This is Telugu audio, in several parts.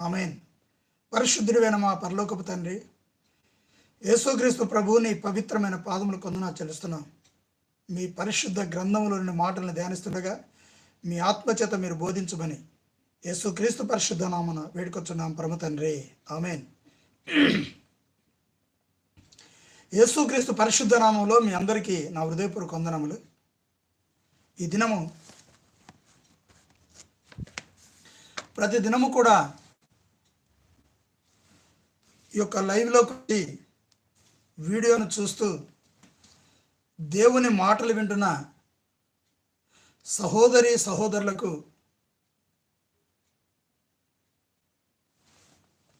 ఆమెన్. పరిశుద్ధుడివైన మా పరలోకపు తండ్రి యేసుక్రీస్తు ప్రభువుని పవిత్రమైన పాదములు కొందనా చెల్లిస్తున్నాం. మీ పరిశుద్ధ గ్రంథంలోని మాటలను ధ్యానిస్తుండగా మీ ఆత్మచేత మీరు బోధించమని యేసుక్రీస్తు పరిశుద్ధ నామన వేడుకొచ్చున్నాం పరమ తండ్రి. ఆమెన్. యేసుక్రీస్తు పరిశుద్ధ నామంలో మీ అందరికీ నా హృదయపూర్వక వందనములు. ఈ దినము ప్రతి దినము కూడా ఈ యొక్క లైవ్లోకి వచ్చి వీడియోను చూస్తూ దేవుని మాటలు వింటున్న సహోదరి సహోదరులకు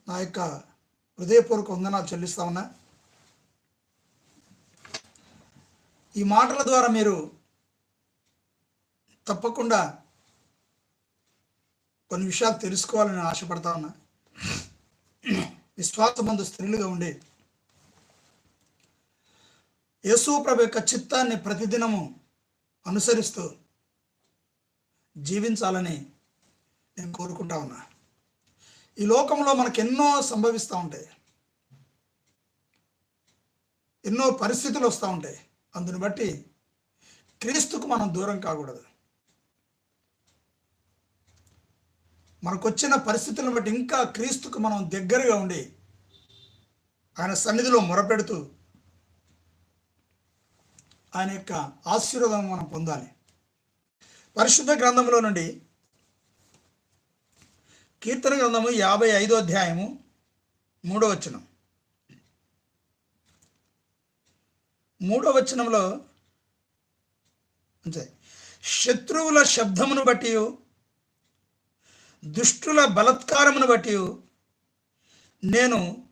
నా యొక్క హృదయపూర్వక వందనాలు చెల్లిస్తా ఉన్నా. ఈ మాటల ద్వారా మీరు తప్పకుండా కొన్ని విషయాలు తెలుసుకోవాలని ఆశపడతా ఉన్నా. విశ్వాసమందు స్త్రీలుగా ఉండి యేసు ప్రభు యొక్క చిత్తాన్ని ప్రతిదినము అనుసరిస్తూ జీవించాలని నేను కోరుకుంటా ఉన్నా. ఈ లోకంలో మనకు ఎన్నో సంభవిస్తూ ఉంటాయి. ఎన్నో పరిస్థితులు వస్తూ ఉంటాయి. అందుని బట్టి క్రీస్తుకు మనం దూరం కాకూడదు. మనకొచ్చిన పరిస్థితులను బట్టి ఇంకా క్రీస్తుకు మనం దగ్గరగా ఉండి ఆయన సన్నిధిలో మొరపెడుతూ ఆయన యొక్క ఆశీర్వాదం మనం పొందాలి. పరిశుద్ధ గ్రంథంలో నుండి కీర్తన గ్రంథము యాభై ఐదో అధ్యాయము మూడో వచనం. మూడో వచనంలో అంతే. శత్రువుల శబ్దమును బట్టి దుష్టుల బలత్కారమును బట్టి నేను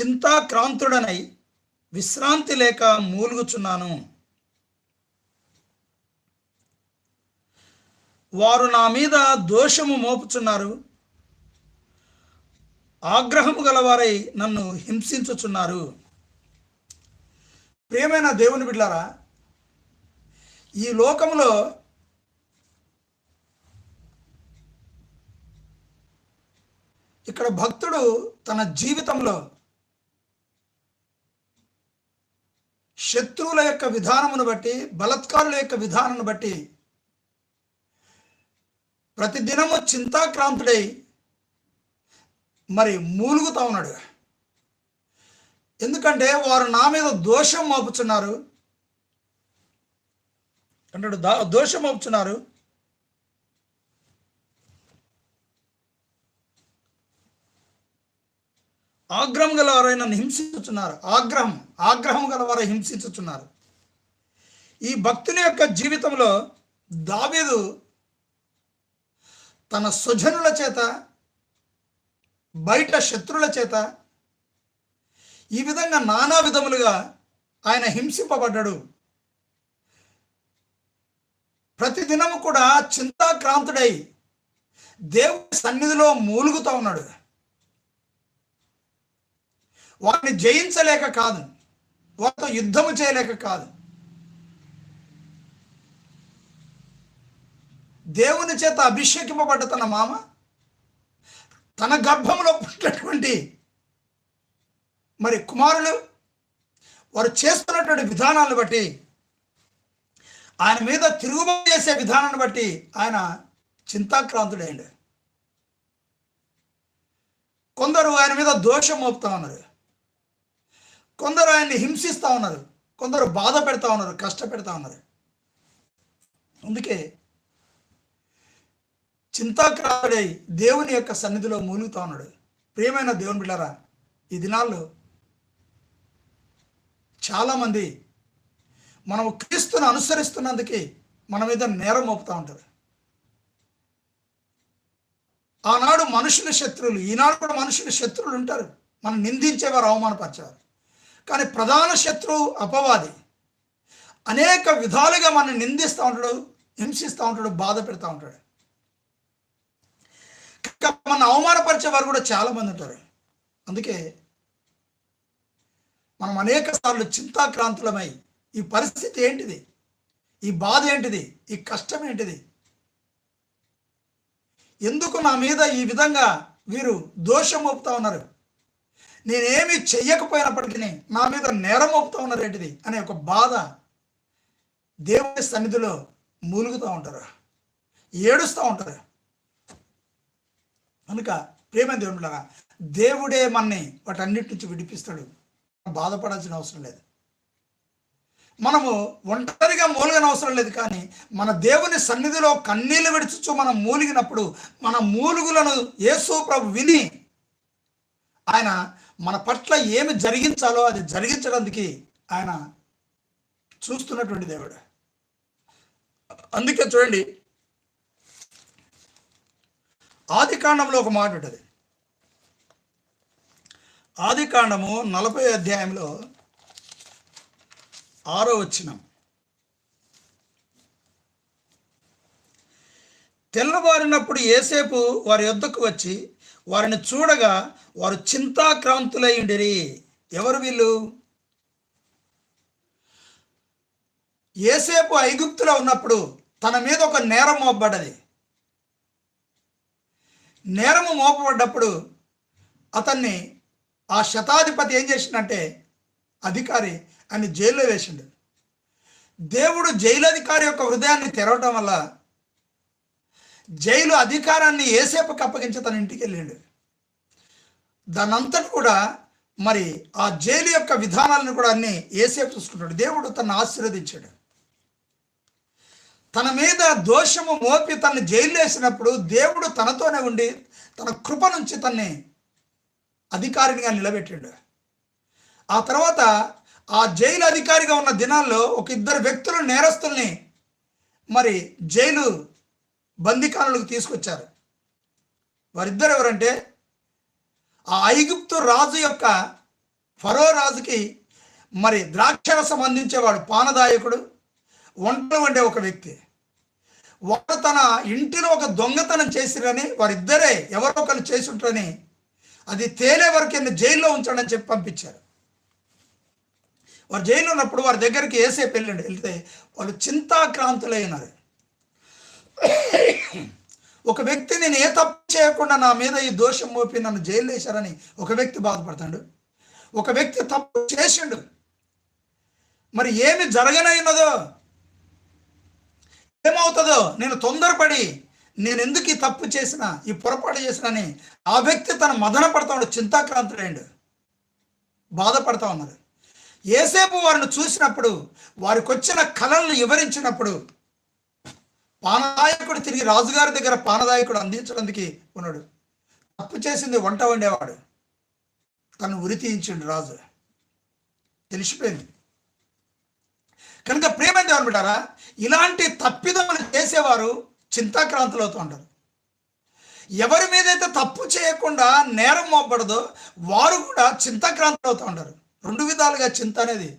చింతాక్రాంతుడనై విశ్రాంతి లేక మూలుగుచున్నాను. వారు నా మీద దోషము మోపుచున్నారు. ఆగ్రహము గలవారై నన్ను హింసించుచున్నారు. ప్రియమైన దేవుని బిడ్లారా ఈ లోకంలో ఇక్కడ భక్తుడు తన జీవితంలో శత్రువుల యొక్క విధానమును బట్టి బలత్కారుల యొక్క విధానాన్ని బట్టి ప్రతిదినము చింతాక్రాంతుడై మరి మూలుగుతా ఉన్నాడు. ఎందుకంటే వారు నా మీద దోషం మోపుచున్నారు. అంటాడు దా దోషం మోపుచున్నారు. ఆగ్రహం గలవారై నన్ను హింసించుచున్నారు. ఆగ్రహం ఆగ్రహం గలవారై హింసించుచున్నారు. ఈ భక్తుని యొక్క జీవితంలో దావేదు తన స్వజనుల చేత బయట శత్రుల చేత ఈ విధంగా నానా విధములుగా ఆయన హింసింపబడ్డాడు. ప్రతిదినము కూడా చింతాక్రాంతుడై దేవుని సన్నిధిలో మూలుగుతూ ఉన్నాడు. వారిని జయించలేక కాదు. వారితో యుద్ధము చేయలేక కాదు. దేవుని చేత అభిషేకింపబడ్డ తన మామ తన గర్భంలో పుట్టినటువంటి మరి కుమారులు వారు చేస్తున్నటువంటి విధానాలను బట్టి ఆయన మీద తిరుగుబాటు చేసే విధానాన్ని బట్టి ఆయన చింతాక్రాంతుడైండు కొందరు ఆయన మీద దోషం మోపుతా ఉన్నారు. కొందరు ఆయన్ని హింసిస్తూ ఉన్నారు కొందరు బాధ పెడతా ఉన్నారు కష్టపెడతా ఉన్నారు. అందుకే చింతాక్రాంతుడై దేవుని యొక్క సన్నిధిలో మూలుగుతా ఉన్నాడు. ప్రియమైన దేవుని బిడ్డారా ఈ దినాల్లో చాలామంది మనం క్రీస్తును అనుసరిస్తున్నందుకే మన మీద నేరం మోపుతూ ఉంటారు. ఆనాడు మనుషుల శత్రువులు ఈనాడు కూడా మనుషుల శత్రువులు ఉంటారు. మనం నిందించేవారు అవమానపరిచేవారు. కానీ ప్రధాన శత్రువు అపవాది. అనేక విధాలుగా మనం నిందిస్తూ ఉంటాడు హింసిస్తూ ఉంటాడు బాధ పెడతా ఉంటాడు. మన అవమానపరిచే వారు కూడా చాలామంది ఉంటారు. అందుకే మనం అనేక సార్లు చింతాక్రాంతులమై ఈ పరిస్థితి ఏంటిది? ఈ బాధ ఏంటిది? ఈ కష్టం ఏంటిది? ఎందుకు నా మీద ఈ విధంగా వీరు దోషం మోపుతా ఉన్నారు? నేనేమి చెయ్యకపోయినప్పటికీ నా మీద నేరం మోపుతా ఉన్నారు ఏంటిది అనే ఒక బాధ దేవుని సన్నిధిలో మూలుగుతూ ఉంటారు. ఏడుస్తూ ఉంటారు. కనుక ప్రేమ దేవుడులాగా దేవుడే మనని వాటన్నిటి నుంచి విడిపిస్తాడు. బాధపడాల్సిన అవసరం లేదు. మనము ఒంటరిగా మూలిగిన అవసరం లేదు కానీ మన దేవుని సన్నిధిలో కన్నీళ్ళు విడుచుచు మనం మూలిగినప్పుడు మన మూలుగులను యేసు ప్రభు విని ఆయన మన పట్ల ఏమి జరిగించాలో అది జరిగించడానికి ఆయన చూస్తున్నటువంటి దేవుడు. అందుకే చూడండి ఆది కాండంలో ఒక మాట ఉంటుంది. ఆది కాండము నలభై అధ్యాయంలో ఆరో వచ్చినం తెల్లవారినప్పుడు ఏసేపు వారి యొద్దకు వచ్చి వారిని చూడగా వారు చింతాక్రాంతులై ఉండిరి. ఎవరు వీళ్ళు? ఏసేపు ఐగుప్తులో ఉన్నప్పుడు తన మీద ఒక నేరం మోపబడ్డది. నేరము మోపబడ్డప్పుడు అతన్ని ఆ శతాధిపతి ఏం చేసిండంటే అధికారి అని జైల్లో వేసిండు. దేవుడు జైలు అధికారి యొక్క హృదయాన్ని తెరవటం వల్ల జైలు అధికారాన్ని ఏసేపుకి అప్పగించి తన ఇంటికి వెళ్ళిండు. దానంతటి కూడా మరి ఆ జైలు యొక్క విధానాలను కూడా అన్ని ఏసేపు చూసుకుంటాడు. దేవుడు తను ఆశీర్వదించాడు. తన మీద దోషము మోపి తను జైలు వేసినప్పుడు దేవుడు తనతోనే ఉండి తన కృప నుంచి తన్ని అధికారినిగా నిలబెట్టాడు. ఆ తర్వాత ఆ జైలు అధికారిగా ఉన్న దినాల్లో ఒక ఇద్దరు వ్యక్తులు నేరస్తుల్ని మరి జైలు బందికానులకు తీసుకొచ్చారు. వారిద్దరు ఎవరంటే ఆ ఐగుప్తు రాజు యొక్క ఫరో రాజుకి మరి ద్రాక్షరసం అందించేవాడు పానదాయకుడు వంటలు వండే ఒక వ్యక్తి. వాడు తన ఇంటిలో ఒక దొంగతనం చేసిరని వారిద్దరే ఎవరో ఒకరు చేసుంటారని అది తేలే వరకు ఎన్ని జైల్లో ఉంచడని చెప్పి పంపించారు. వారు జైల్లో ఉన్నప్పుడు వారి దగ్గరికి వేసే పెళ్ళండి వెళ్తే వాళ్ళు చింతాక్రాంతులైనారు ఒక వ్యక్తి నేను ఏ తప్పు చేయకుండా నా మీద ఈ దోషం మోపి నన్ను జైలు వేశారని ఒక వ్యక్తి బాధపడతాడు. ఒక వ్యక్తి తప్పు చేసిండు. మరి ఏమి జరగనైనదో ఏమవుతుందో నేను తొందరపడి నేను ఎందుకు ఈ తప్పు చేసిన ఈ పొరపాటు చేసినని ఆ వ్యక్తి తన మదన పడతా ఉన్నాడు చింతాక్రాంతుడైండు. బాధపడతా ఉన్నారు ఏసేపు వారిని చూసినప్పుడు వారికి వచ్చిన కళలను వివరించినప్పుడు పానదాయకుడు తిరిగి రాజుగారి దగ్గర పానదాయకుడు అందించడానికి ఉన్నాడు. తప్పు చేసింది వంట వండేవాడు. తను ఉరి తీయించిండు రాజు. తెలిసిపోయింది. కనుక ప్రేమైంది ఏమనుకుంటారా ఇలాంటి తప్పిదములు చేసేవారు చింతాక్రాంతులు అవుతూ ఉంటారు. ఎవరి మీదైతే తప్పు చేయకుండా నేరం మోపడదో వారు కూడా చింతాక్రాంతులు అవుతూ ఉంటారు. రెండు విధాలుగా చింత అనేది.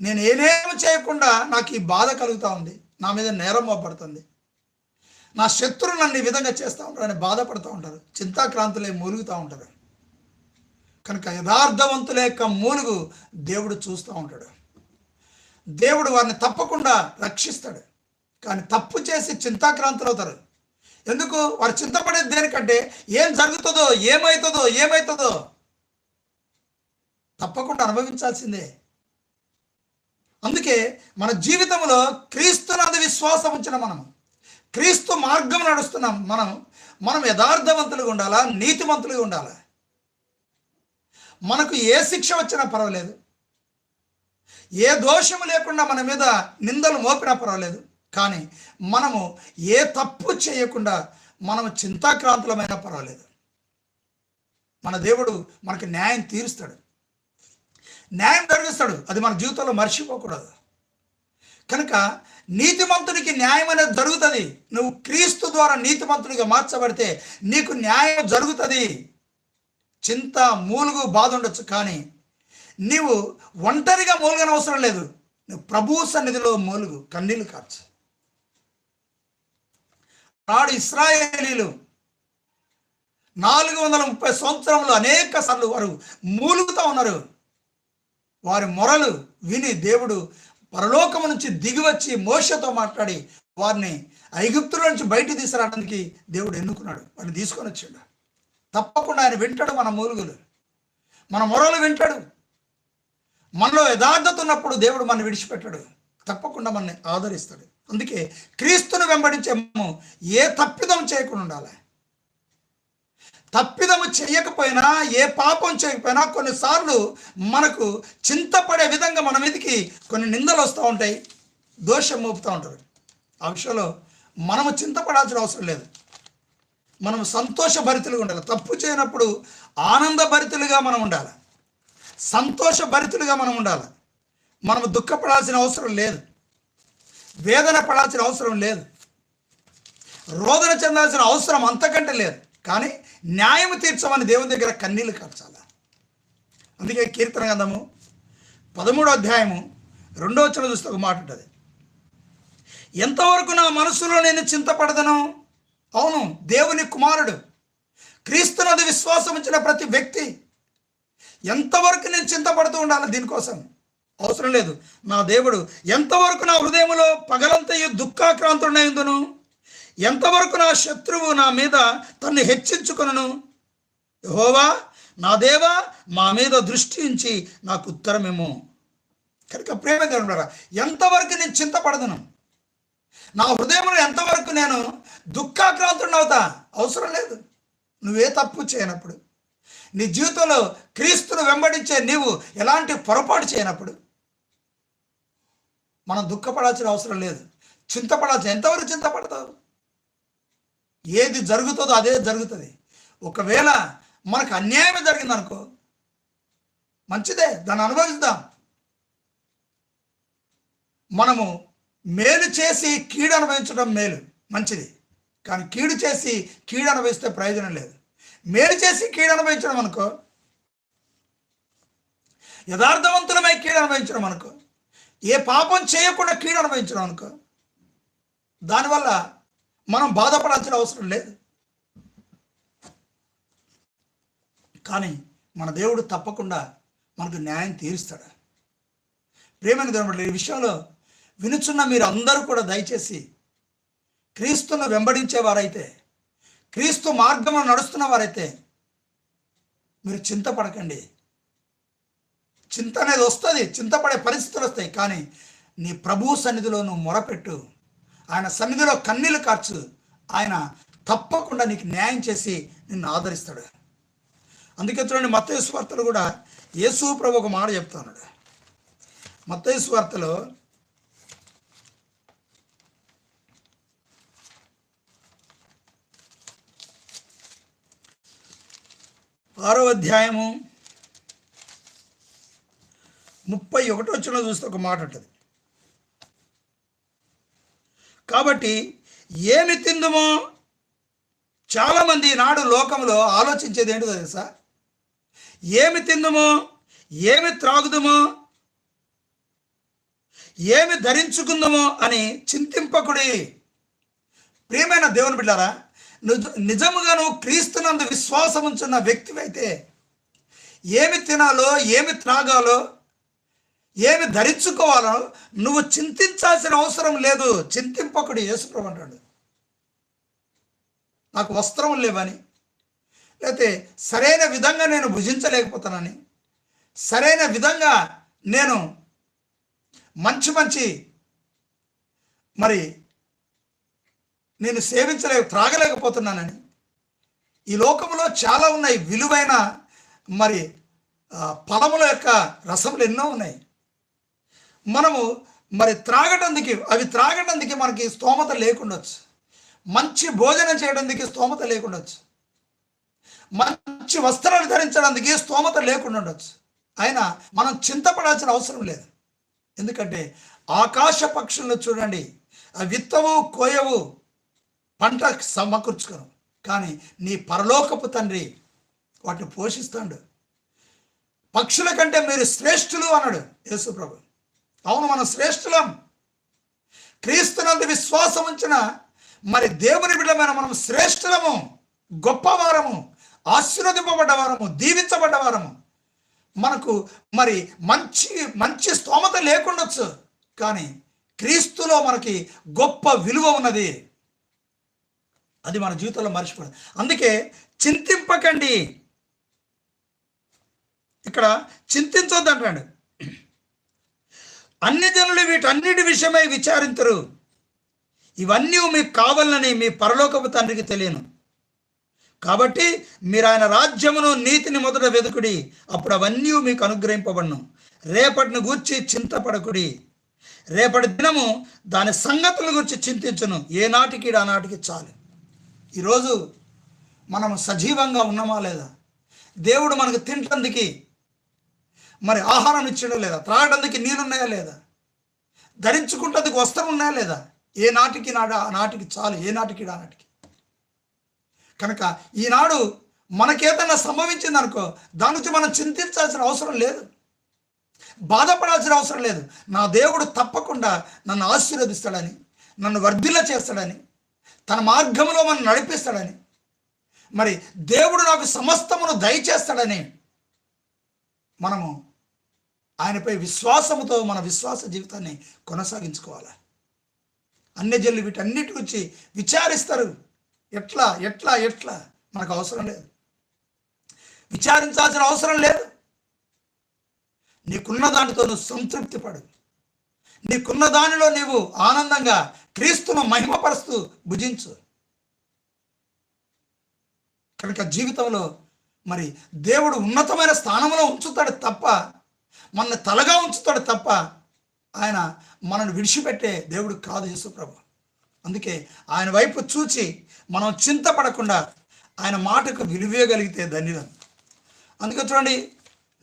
నేను ఏనేమి చేయకుండా నాకు ఈ బాధ కలుగుతూ ఉంది. నా మీద నేరం మోపడుతుంది నా శత్రువు నన్ను ఈ విధంగా చేస్తూ ఉంటారని బాధపడుతూ ఉంటారు. చింతాక్రాంతులే మూలుగుతూ ఉంటారు. కనుక యథార్థవంతుల యొక్క మూలుగు దేవుడు చూస్తూ ఉంటాడు. దేవుడు వారిని తప్పకుండా రక్షిస్తాడు. కానీ తప్పు చేసి చింతాక్రాంతులు అవుతారు. ఎందుకు? వారు చింతపడేది దేనికంటే ఏం జరుగుతుందో ఏమవుతుందో ఏమవుతుందో తప్పకుండా అనుభవించాల్సిందే. అందుకే మన జీవితంలో క్రీస్తునందు విశ్వాసం ఉంచిన మనము క్రీస్తు మార్గం నడుస్తున్నాం మనం మనం యథార్థవంతులుగా ఉండాలా? నీతివంతులుగా ఉండాలా? మనకు ఏ శిక్ష వచ్చినా పర్వాలేదు. ఏ దోషము లేకుండా మన మీద నిందలు మోపినా పర్వాలేదు. కానీ మనము ఏ తప్పు చేయకుండా మనము చింతాక్రాంతులమైనా పర్వాలేదు. మన దేవుడు మనకు న్యాయం తీరుస్తాడు. న్యాయం జరిగిస్తాడు. అది మన జీవితంలో మర్చిపోకూడదు. కనుక నీతిమంతునికి న్యాయం అనేది జరుగుతుంది. నువ్వు క్రీస్తు ద్వారా నీతిమంతునిగా మార్చబడితే నీకు న్యాయం జరుగుతుంది. చింత మూలుగు బాధ ఉండొచ్చు కానీ నీవు ఒంటరిగా మూలుగని అవసరం లేదు. నువ్వు ప్రభు సన్నిధిలో మూలుగు కన్నీళ్ళు కార్చు. నాడు ఇస్రాయేలీలు నాలుగు వందల ముప్పై సంవత్సరంలో అనేక సార్లు వారు మూలుగుతూ ఉన్నారు. వారి మొరలు విని దేవుడు పరలోకం నుంచి దిగివచ్చి మోసతో మాట్లాడి వారిని ఐగుప్తుల నుంచి బయట తీసుకురావడానికి దేవుడు ఎన్నుకున్నాడు? వాడిని తీసుకొని వచ్చాడు. తప్పకుండా ఆయన వింటాడు మన మూలుగులు. మన మొరలు వింటాడు. మనలో యథార్థత ఉన్నప్పుడు దేవుడు మన విడిచిపెట్టాడు. తప్పకుండా మనల్ని ఆదరిస్తాడు. అందుకే క్రీస్తును వెంబడించే మనము ఏ తప్పిదం చేయకుండా ఉండాలి. తప్పిదము చేయకపోయినా ఏ పాపం చేయకపోయినా కొన్నిసార్లు మనకు చింతపడే విధంగా మన మీదకి కొన్ని నిందలు వస్తూ ఉంటాయి దోషం మోపుతూ ఉంటారు. ఆ విషయంలో మనము చింతపడాల్సిన అవసరం లేదు. మనం సంతోషభరితులుగా ఉండాలి. తప్పు చేయనప్పుడు ఆనందభరితులుగా మనం ఉండాలి. సంతోషభరితులుగా మనం ఉండాలి. మనం దుఃఖపడాల్సిన అవసరం లేదు. వేదన పడాల్సిన అవసరం లేదు. రోదన చెందాల్సిన అవసరం అంతకంటే లేదు. కానీ న్యాయం తీర్చమని దేవుని దగ్గర కన్నీళ్ళు కార్చాలి అందుకే కీర్తన గంధము పదమూడో అధ్యాయము రెండో వచ్చిన చూస్తే ఒక మాట ఉంటుంది. ఎంతవరకు నా మనసులో నేను చింతపడదను? అవును దేవుని కుమారుడు క్రీస్తునది విశ్వాసం ఉంచిన ప్రతి వ్యక్తి ఎంతవరకు నేను చింతపడుతూ ఉండాలి దీనికోసం? అవసరం లేదు. నా దేవుడు ఎంతవరకు నా హృదయంలో పగలంతయు దుఃఖాక్రాంతుడైందును ఎంతవరకు నా శత్రువు నా మీద తన్ను హెచ్చించుకును యహోవా నా దేవా మా మీద దృష్టి ఉంచి నాకు ఉత్తరమేమో కనుక ప్రేమ దేవుడు ఎంతవరకు నేను చింతపడదును? నా హృదయంలో ఎంతవరకు నేను దుఃఖాక్రాంతుడిని అవుతా? అవసరం లేదు. నువ్వే తప్పు చేయనప్పుడు నీ జీవితంలో క్రీస్తును వెంబడించే నీవు ఎలాంటి పొరపాటు చేయనప్పుడు మనం దుఃఖపడాల్సిన అవసరం లేదు. చింతపడాల్సిన ఎంతవరకు చింతపడతావు? ఏది జరుగుతుందో అదే జరుగుతుంది. ఒకవేళ మనకు అన్యాయం జరిగిందనుకో మంచిదే దాన్ని అనుభవిద్దాం. మనము మేలు చేసి కీడు అనుభవించడం మేలు మంచిది. కానీ కీడు చేసి కీడు అనుభవిస్తే ప్రయోజనం లేదు. మేలు చేసి కీడు అనుభవించడం అనుకో యథార్థవంతులమై కీడు అనుభవించడం అనుకో ఏ పాపం చేయకుండా కీడు అనుభవించడం అనుకో దానివల్ల మనం బాధపడాల్సిన అవసరం లేదు. కానీ మన దేవుడు తప్పకుండా మనకు న్యాయం తీరుస్తాడు. ప్రేమను దేవుడు ఈ విషయంలో వినుచున్న మీరు అందరూ కూడా దయచేసి క్రీస్తును వెంబడించేవారైతే క్రీస్తు మార్గంలో నడుస్తున్న వారైతే మీరు చింతపడకండి. చింత అనేది వస్తుంది చింతపడే పరిస్థితులు వస్తాయి కానీ నీ ప్రభు సన్నిధిలో నువ్వు మొరపెట్టు. ఆయన సన్నిధిలో కన్నీళ్ళు కార్చు. ఆయన తప్పకుండా నీకు న్యాయం చేసి నిన్ను ఆదరిస్తాడు. అందుకే చూడండి మత్తయ్య వార్తలు కూడా యేసు ప్రభు ఒక మాట చెప్తున్నాడు మత్తయ్య వార్తలో ఆరో అధ్యాయము ముప్పై ఒకటో వచ్చిన చూస్తే ఒక మాట ఉంటుంది. కాబట్టి ఏమి తిందుమో? చాలామంది నాడు లోకంలో ఆలోచించేది ఏంటో తెలుసా? ఏమి తిందుమో? ఏమి త్రాగుదుమో? ఏమి ధరించుకుందామో అని చింతింపకుడి ప్రియమైన దేవుని బిడ్డారా నిజముగా నిజముగాను క్రీస్తునందు విశ్వాసం ఉంచున్న వ్యక్తివైతే ఏమి తినాలో ఏమి త్రాగాలో ఏమి ధరించుకోవాలో నువ్వు చింతించాల్సిన అవసరం లేదు. చింతింపకుడు యేసుప్రభు అంటాడు. నాకు వస్త్రం లేవని లేకపోతే సరైన విధంగా నేను భుజించలేకపోతానని సరైన విధంగా నేను మంచి మంచి మరి నేను సేవించలే త్రాగలేకపోతున్నానని ఈ లోకంలో చాలా ఉన్నాయి. విలువైన మరి పదముల ఫలముల యొక్క రసములు ఎన్నో ఉన్నాయి. మనము మరి త్రాగటందుకు అవి త్రాగటందుకు మనకి స్తోమత లేకుండొచ్చు. మంచి భోజనం చేయడానికి స్తోమత లేకుండొచ్చు. మంచి వస్త్రాలు ధరించడానికి స్తోమత లేకుండా ఉండొచ్చు అయినా మనం చింతపడాల్సిన అవసరం లేదు. ఎందుకంటే ఆకాశ పక్షులను చూడండి విత్తవు కోయవు పంట సమకూర్చుకోను కానీ నీ పరలోకపు తండ్రి వాటిని పోషిస్తాడు. పక్షుల కంటే మీరు శ్రేష్ఠులు అన్నాడు యేసుప్రభు. అవును మనం శ్రేష్ఠులం. క్రీస్తునందు విశ్వాసం ఉంచిన మరి దేవుని బిడ్డమైన మనం శ్రేష్ఠులము గొప్పవారము ఆశీర్వదింపబడ్డవారము దీవించబడ్డవారము. మనకు మరి మంచి మంచి స్తోమత లేకుండొచ్చు కానీ క్రీస్తులో మనకి గొప్ప విలువ ఉన్నది. అది మన జీవితంలో మర్చిపోదు అందుకే చింతింపకండి. ఇక్కడ చింతించొద్దు అంటాడు అన్ని జనులు వీటన్నిటి విషయమై విచారించరు ఇవన్నీ మీకు కావాలని మీ పరలోకపు తండ్రికి తెలియను. కాబట్టి మీరు ఆయన రాజ్యమును నీతిని మొదట వెతుకుడి అప్పుడు అవన్నీ మీకు అనుగ్రహింపబడను. రేపటిని గూర్చి చింతపడకుడి. రేపటి దినము దాని సంగతుల గురించి చింతించను. ఏ నాటికి నాటికి చాలు. ఈరోజు మనం సజీవంగా ఉన్నామా లేదా? దేవుడు మనకు తింటందుకి మరి ఆహారం ఇచ్చడం లేదా? త్రాగడానికి నీళ్ళున్నాయా లేదా? ధరించుకుంటందుకు వస్త్రం ఉన్నాయా లేదా? ఏ నాటికి నాడు ఆ నాటికి చాలు ఏ నాటికి ఆ నాటికి. కనుక ఈనాడు మనకేదన్నా సంభవించింది అనుకో దాని గురించి మనం చింతించాల్సిన అవసరం లేదు. బాధపడాల్సిన అవసరం లేదు. నా దేవుడు తప్పకుండా నన్ను ఆశీర్వదిస్తాడని నన్ను వర్ధిల్ల చేస్తాడని తన మార్గంలో మనం నడిపిస్తాడని మరి దేవుడు నాకు సమస్తమును దయచేస్తాడని మనము ఆయనపై విశ్వాసముతో మన విశ్వాస జీవితాన్ని కొనసాగించుకోవాలి? అన్యజనులు వీటన్నిటి గురించి విచారిస్తారు. ఎట్లా ఎట్లా ఎట్లా? మనకు అవసరం లేదు. విచారించాల్సిన అవసరం లేదు. నీకున్న దానితో నువ్వు సంతృప్తి పడు. నీకున్న దానిలో నీవు ఆనందంగా క్రీస్తును మహిమపరుస్తూ భుజించు. కనుక జీవితంలో మరి దేవుడు ఉన్నతమైన స్థానంలో ఉంచుతాడు తప్ప మనల్ని తలగా ఉంచుతాడు తప్ప ఆయన మనల్ని విడిచిపెట్టే దేవుడు కాదు యేసుప్రభు అందుకే ఆయన వైపు చూచి మనం చింతపడకుండా ఆయన మాటకు విలువేయగలిగితే ధన్యులం. అందుకే చూడండి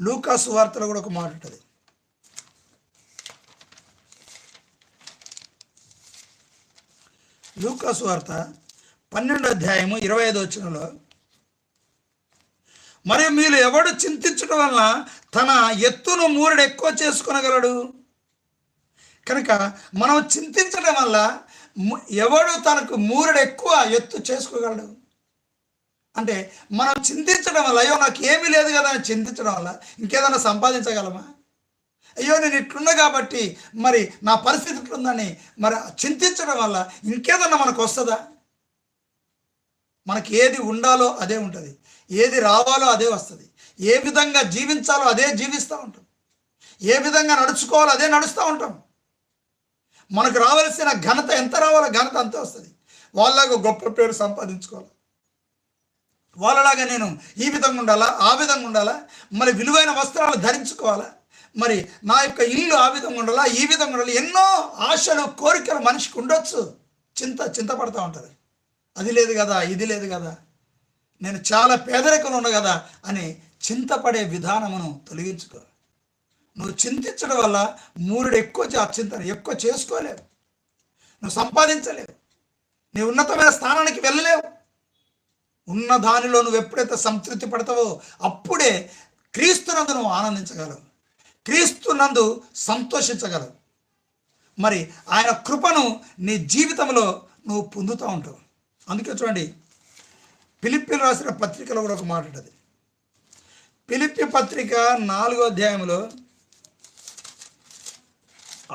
లూకాసు వార్తలో కూడా ఒక మాట ఉంటుంది. లూకాసు వార్త పన్నెండో అధ్యాయము ఇరవై ఐదో వచ్చినలో మరి మీరు ఎవడు చింతించడం వల్ల తన ఎత్తును మూరెడు ఎక్కువ చేసుకునగలడు? కనుక మనం చింతించడం వల్ల ఎవడు తనకు మూరెడు ఎక్కువ ఎత్తు చేసుకోగలడు? అంటే మనం చింతించడం వల్ల అయ్యో నాకు ఏమీ లేదు కదా అని చింతించడం వల్ల ఇంకేదైనా సంపాదించగలమా? అయ్యో నేను ఇట్లున్నా కాబట్టి మరి నా పరిస్థితి ఇట్లుందని మరి చింతించడం వల్ల ఇంకేదన్నా మనకు వస్తుందా? మనకి ఏది ఉండాలో అదే ఉంటుంది. ఏది రావాలో అదే వస్తుంది. ఏ విధంగా జీవించాలో అదే జీవిస్తూ ఉంటాం. ఏ విధంగా నడుచుకోవాలో అదే నడుస్తూ ఉంటాం. మనకు రావాల్సిన ఘనత ఎంత రావాలో ఘనత అంతే వస్తుంది. వాళ్ళలాగా గొప్ప పేరు సంపాదించుకోవాలి? వాళ్ళలాగా నేను ఈ విధంగా ఉండాలా? ఆ విధంగా ఉండాలా? మరి విలువైన వస్త్రాలు ధరించుకోవాలా? మరి నా యొక్క ఇల్లు ఆ విధంగా ఉండాలా? ఈ విధంగా ఉండాలి? ఎన్నో ఆశలు కోరికలు మనిషికి ఉండొచ్చు. చింత చింతపడతా ఉంటుంది. అది లేదు కదా ఇది లేదు కదా. నేను చాలా పేదరికంలో ఉన్నా కదా అని చింతపడే విధానమును తొలగించుకో. నువ్వు చింతించడం వల్ల మూరుడు ఎక్కువ చే- చింతన ఎక్కువ చేసుకోలేవు. నువ్వు సంపాదించలేవు. నీ ఉన్నతమైన స్థానానికి వెళ్ళలేవు. ఉన్న దానిలో నువ్వు ఎప్పుడైతే సంతృప్తి పడతావో అప్పుడే క్రీస్తునందు నువ్వు ఆనందించగలవు. క్రీస్తునందు సంతోషించగలవు. మరి ఆయన కృపను నీ జీవితంలో నువ్వు పొందుతూ ఉంటావు. అందుకే చూడండి పిలిపి రాసిన పత్రికలో కూడా ఒక మాట ఉంటుంది. పిలిపి పత్రిక నాలుగో అధ్యాయంలో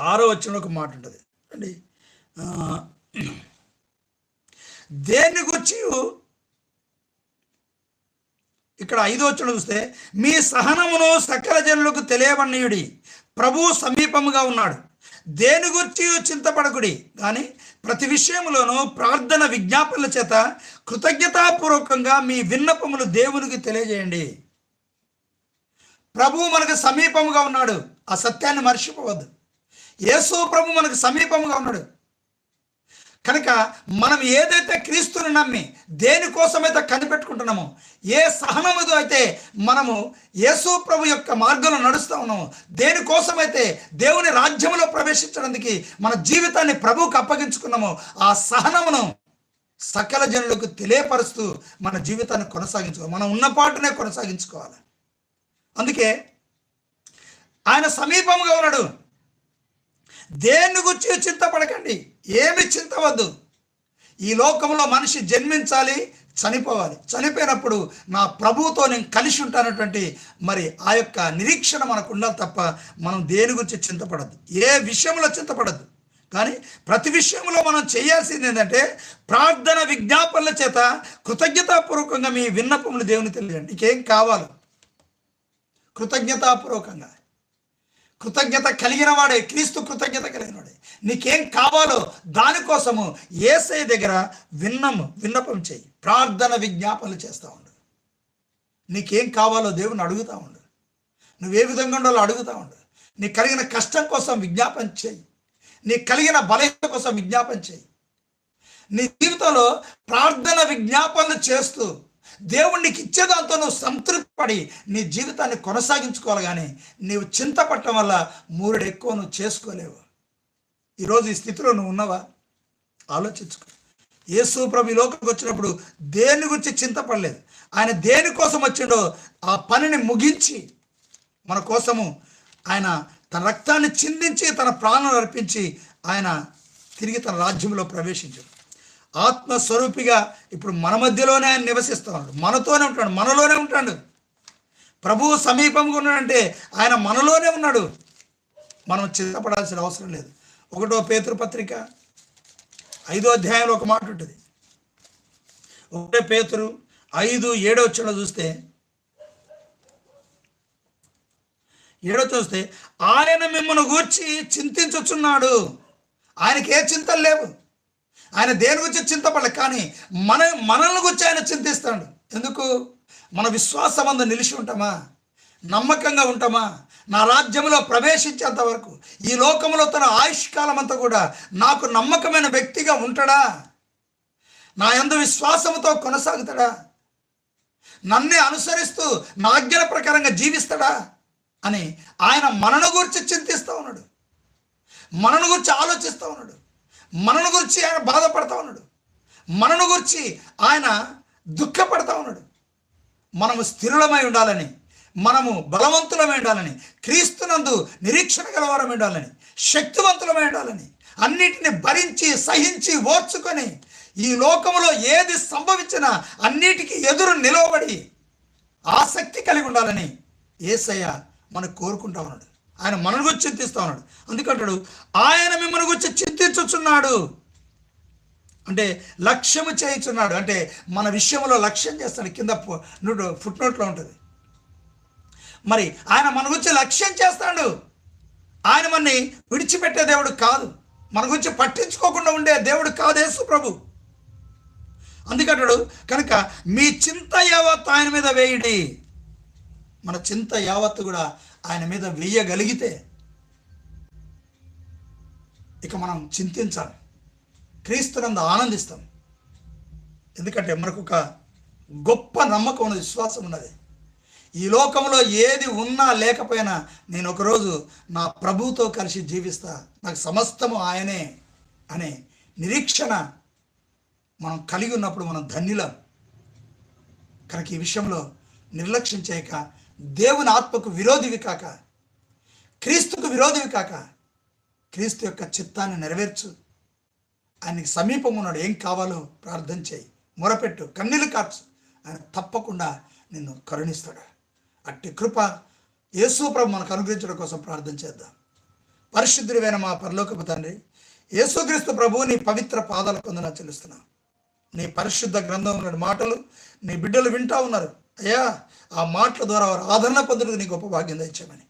ఆరో వచ్చిన ఒక మాట ఉంటుంది. అండి ఆ, దేన్ని గురించి ఇక్కడ ఐదో వచ్చిన చూస్తే మీ సహనమును సకల జనులకు తెలియవన్నయుడి ప్రభువు సమీపముగా ఉన్నాడు. దేని గురించి చింతపడకుడి? కానీ ప్రతి విషయంలోనూ ప్రార్థన విజ్ఞాపనల చేత కృతజ్ఞతాపూర్వకంగా మీ విన్నపములు దేవునికి తెలియజేయండి. ప్రభువు మనకు సమీపముగా ఉన్నాడు. ఆ సత్యాన్ని మర్చిపోవద్దు. యేసు ప్రభు మనకు సమీపముగా ఉన్నాడు. కనుక మనం ఏదైతే క్రీస్తుని నమ్మి దేనికోసమైతే కనిపెట్టుకుంటున్నామో ఏ సహనముతో అయితే మనము యేసు ప్రభు యొక్క మార్గంలో నడుస్తూ ఉన్నామో దేనికోసమైతే దేవుని రాజ్యంలో ప్రవేశించడానికి మన జీవితాన్ని ప్రభువుకు అప్పగించుకున్నామో ఆ సహనమును సకల జనులకు తెలియపరుస్తూ మన జీవితాన్ని కొనసాగించుకోవాలి. మనం ఉన్నపాటునే కొనసాగించుకోవాలి. అందుకే ఆయన సమీపంగా ఉన్నాడు. దేన్ని గురించి చింతపడకండి. ఏమి చింతవద్దు ఈ లోకంలో మనిషి జన్మించాలి చనిపోవాలి. చనిపోయినప్పుడు నా ప్రభువుతో నేను కలిసి ఉంటానటువంటి మరి ఆ యొక్క నిరీక్షణ మనకు ఉండాలి తప్ప మనం దేని గురించి చింతపడద్దు. ఏ విషయంలో చింతపడద్దు. కానీ ప్రతి విషయంలో మనం చేయాల్సింది ఏంటంటే ప్రార్థన విజ్ఞాపనల చేత కృతజ్ఞతాపూర్వకంగా మీ విన్నపములు దేవుని తెలియండి నీకేం కావాలి? కృతజ్ఞతాపూర్వకంగా. కృతజ్ఞత కలిగిన వాడే క్రీస్తు కృతజ్ఞత కలిగిన వాడే నీకేం కావాలో దానికోసము ఏసై దగ్గర విన్నము విన్నపం చేయి. ప్రార్థన విజ్ఞాపనలు చేస్తూ ఉండు. నీకేం కావాలో దేవుని అడుగుతూ ఉండు. నువ్వే విధంగా ఉండాలో అడుగుతూ ఉండు. నీకు కలిగిన కష్టం కోసం విజ్ఞాపన చేయి. నీకు కలిగిన బలహీనత కోసం విజ్ఞాపన చేయి. నీ జీవితంలో ప్రార్థన విజ్ఞాపనలు చేస్తూ దేవునికి ఇచ్చేదాంతో నువ్వు సంతృప్తి పడి నీ జీవితాన్ని కొనసాగించుకోవాలి కానీ నీవు చింతపడటం వల్ల మూరుడు ఎక్కువ నువ్వు చేసుకోలేవు. ఈరోజు ఈ స్థితిలో నువ్వు ఉన్నావా? ఆలోచించుకో. యేసు ప్రభు ఈ లోకంకి వచ్చినప్పుడు దేని గురించి చింతపడలేదు. ఆయన దేనికోసం వచ్చిండో ఆ పనిని ముగించి మన కోసము ఆయన తన రక్తాన్ని చిందించి తన ప్రాణం అర్పించి ఆయన తిరిగి తన రాజ్యంలో ప్రవేశించాడు. ఆత్మస్వరూపిగా ఇప్పుడు మన మధ్యలోనే ఆయన నివసిస్తూ ఉన్నాడు. మనతోనే ఉంటాడు మనలోనే ఉంటాడు ప్రభువు సమీపంగా ఉన్నాడంటే ఆయన మనలోనే ఉన్నాడు. మనం చింతపడాల్సిన అవసరం లేదు. ఒకటో పేతృపత్రిక ఐదో అధ్యాయంలో ఒక మాట ఉంటుంది. ఒకటే పేతురు ఐదు ఏడో వచ్చిన చూస్తే ఏడో చూస్తే ఆయన మిమ్మల్ని గూర్చి చింతించుచున్నాడు. ఆయనకి ఏ చింతలు లేవు. ఆయన దేని గురించి చింతపడలేదు కానీ మన మనల్ని గురించి ఆయన చింతిస్తాడు. ఎందుకు? మన విశ్వాసం అందు నిలిచి ఉంటామా? నమ్మకంగా ఉంటామా? నా రాజ్యంలో ప్రవేశించేంత వరకు ఈ లోకంలో తన ఆయుష్కాలం అంతా కూడా నాకు నమ్మకమైన వ్యక్తిగా ఉంటాడా? నా ఎందు విశ్వాసంతో కొనసాగుతాడా? నన్నే అనుసరిస్తూ నా ఆజ్ఞల ప్రకారంగా జీవిస్తాడా? అని ఆయన మనను గురించి చింతిస్తూ ఉన్నాడు. మనను గురించి ఆలోచిస్తూ ఉన్నాడు. మనను గురించి ఆయన బాధపడతా ఉన్నాడు. మనను గురించి ఆయన దుఃఖపడతా ఉన్నాడు. మనము స్థిరులమై ఉండాలని మనము బలవంతులమై ఉండాలని క్రీస్తునందు నిరీక్షణ గలవారమై ఉండాలని శక్తివంతులమై ఉండాలని అన్నిటిని భరించి సహించి ఓర్చుకొని ఈ లోకంలో ఏది సంభవించినా అన్నిటికీ ఎదురు నిలవబడి ఆసక్తి కలిగి ఉండాలని ఏసయ్య మనకు కోరుకుంటా ఉన్నాడు. ఆయన మన గురించి చింతిస్తూ ఉన్నాడు. అందుకంటాడు ఆయన మిమ్మల్ని గురించి చింతించుచున్నాడు. అంటే లక్ష్యము చేయుచున్నాడు. అంటే మన విషయంలో లక్ష్యం చేస్తాడు. కింద ఫుట్ నోట్లో ఉంటుంది. మరి ఆయన మన గురించి లక్ష్యం చేస్తాడు. ఆయన మనని విడిచిపెట్టే దేవుడు కాదు. మన గురించి పట్టించుకోకుండా ఉండే దేవుడు కాదు యేసు ప్రభు. అందుకంటాడు కనుక మీ చింత యావత్ ఆయన మీద వేయండి. మన చింత యావత్తు కూడా ఆయన మీద వేయగలిగితే ఇక మనం చింతించాలి. క్రీస్తునందు ఆనందిస్తాం. ఎందుకంటే మనకు ఒక గొప్ప నమ్మకం ఉన్నది విశ్వాసం ఉన్నది. ఈ లోకంలో ఏది ఉన్నా లేకపోయినా నేను ఒకరోజు నా ప్రభుతో కలిసి జీవిస్తా. నాకు సమస్తము ఆయనే అనే నిరీక్షణ మనం కలిగి ఉన్నప్పుడు మనం ధన్యులం. కనుక ఈ విషయంలో నిర్లక్ష్యం చేయక దేవుని ఆత్మకు విరోధివి కాక క్రీస్తుకు విరోధివి కాక క్రీస్తు యొక్క చిత్తాన్ని నెరవేర్చు. ఆయనకి సమీపం ఉన్నాడు ఏం కావాలో ప్రార్థన చేయి. మొరపెట్టు కన్నీళ్ళు కార్చు. ఆయన తప్పకుండా నిన్ను కరుణిస్తాడు. అట్టి కృప యేసుప్రభు మనకు అనుగ్రహించడం కోసం ప్రార్థన చేద్దాం. పరిశుద్ధుడివైన మా పరలోకపు తండ్రి యేసుక్రీస్తు ప్రభువు నీ పవిత్ర పాదాల పొందన చెల్లిస్తున్నాం. నీ పరిశుద్ధ గ్రంథంలోని మాటలు నీ బిడ్డలు వింటా ఉన్నారు. అయ్యా ఆ మాటల ద్వారా వారు ఆదరణ పొందుటకు నీ గొప్ప భాగ్యం తెచ్చామని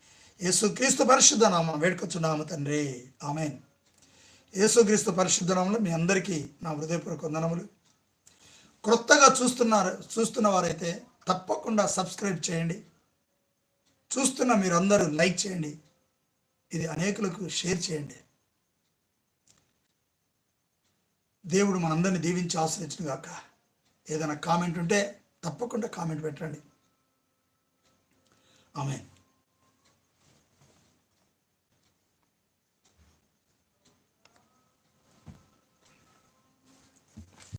యేసుక్రీస్తు పరిశుద్ధ నామ వేడుకొచ్చున్నాము తండ్రి. ఆమెన్. యేసుక్రీస్తు పరిశుద్ధ నామంలో మీ అందరికీ నా హృదయపూర్వక వందనములు. క్రొత్తగా చూస్తున్నారు చూస్తున్న వారైతే తప్పకుండా సబ్స్క్రైబ్ చేయండి. చూస్తున్న మీరందరూ లైక్ చేయండి. ఇది అనేకులకు షేర్ చేయండి. దేవుడు మనందరిని దీవించి ఆశ్రయించిన గాక. ఏదైనా కామెంట్ ఉంటే తప్పకుండా కామెంట్ పెట్టండి. ఆమె